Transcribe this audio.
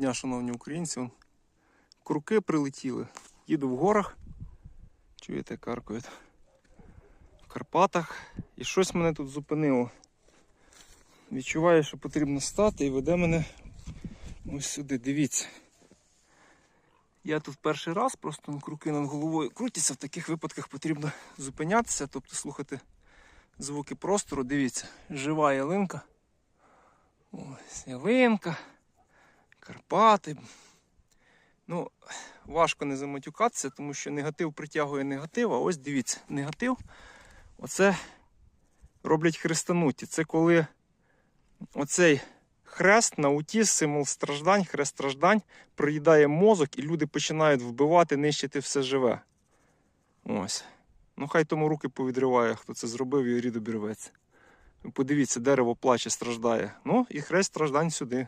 Дня, шановні українці, круки прилетіли. Їду в горах. Чуєте, каркають. В Карпатах. І щось мене тут зупинило. Відчуваю, що потрібно стати і веде мене ось сюди. Дивіться. Я тут перший раз, просто круки над головою крутяться. В таких випадках потрібно зупинятися, тобто слухати звуки простору. Дивіться, жива ялинка. Ось ялинка. Карпати. Ну, важко не заматюкатися, тому що негатив притягує негатив. А ось дивіться, негатив. Оце роблять хрестануті. Це коли оцей хрест, наутіс, символ страждань, хрест страждань, проїдає мозок, і люди починають вбивати, нищити все живе. Ось. Ну, хай тому руки повідриває, хто це зробив і рід обірветься. Подивіться, дерево плаче, страждає. Ну, і хрест страждань сюди.